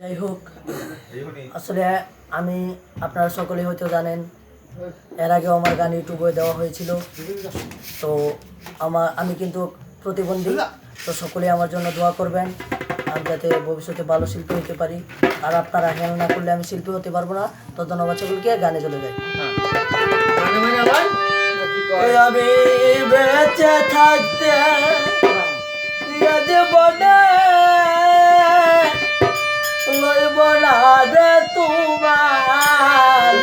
যাই হোক আসলে আমি আপনারা সকলে হয়তো জানেন এর আগেও আমার গান ইউটিউবে দেওয়া হয়েছিল। তো আমার আমি কিন্তু প্রতিবন্ধী তো সকলে আমার জন্য দোয়া করবেন আমি যাতে ভবিষ্যতে ভালো শিল্পী হতে পারি। আর আপনারা হেল না করলে আমি শিল্পী হতে পারব না। তো ধন্যবাদ সকলকে গানে চলে যাই। আমি বেঁচে থাকতে জীবনে লইব না রে তোমার।